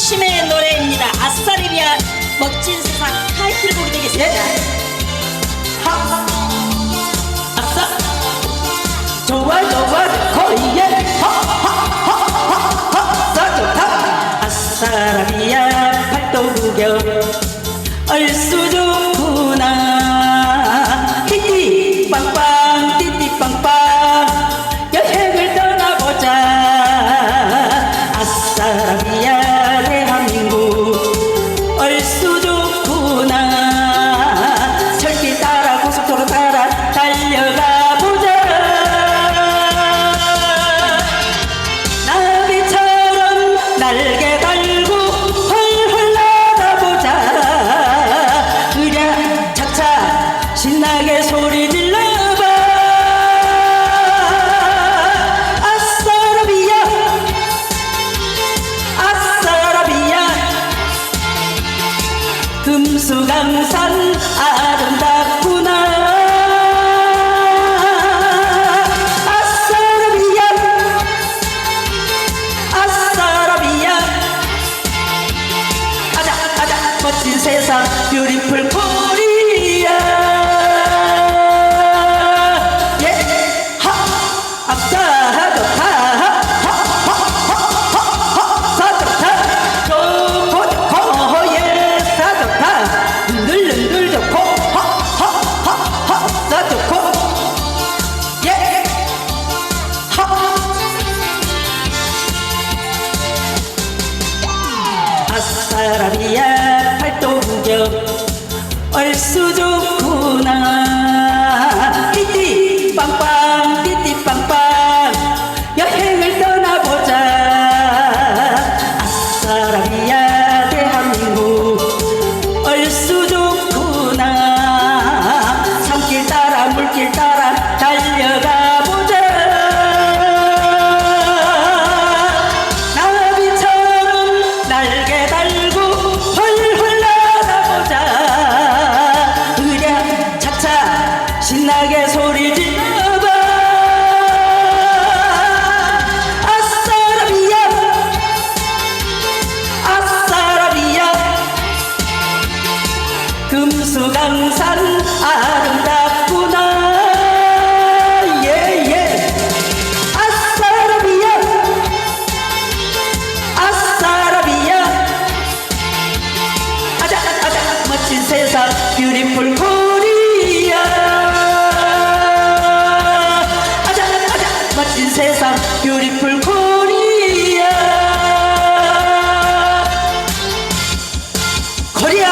진심의 노래입니다. 아싸리비아 멋진 세상 타이틀곡이 되겠습니다. 하, 아싸! 좋아 좋아 거이에 하하하하하 좋다 아싸라비아 팔도 구경 얼쑤 좋 신나게 소리 질러봐. 아싸라비야. 아싸라비야. 금수강산 아름답구나 팔도 구경 얼쑤 좋구나 수강산 아름답구나. 예예. 아싸라비야. 아싸라비야. 아자 아자. 멋진 세상 뷰티풀 코리아. 아자 아자. 멋진 세상 뷰티풀 코리아. 코리아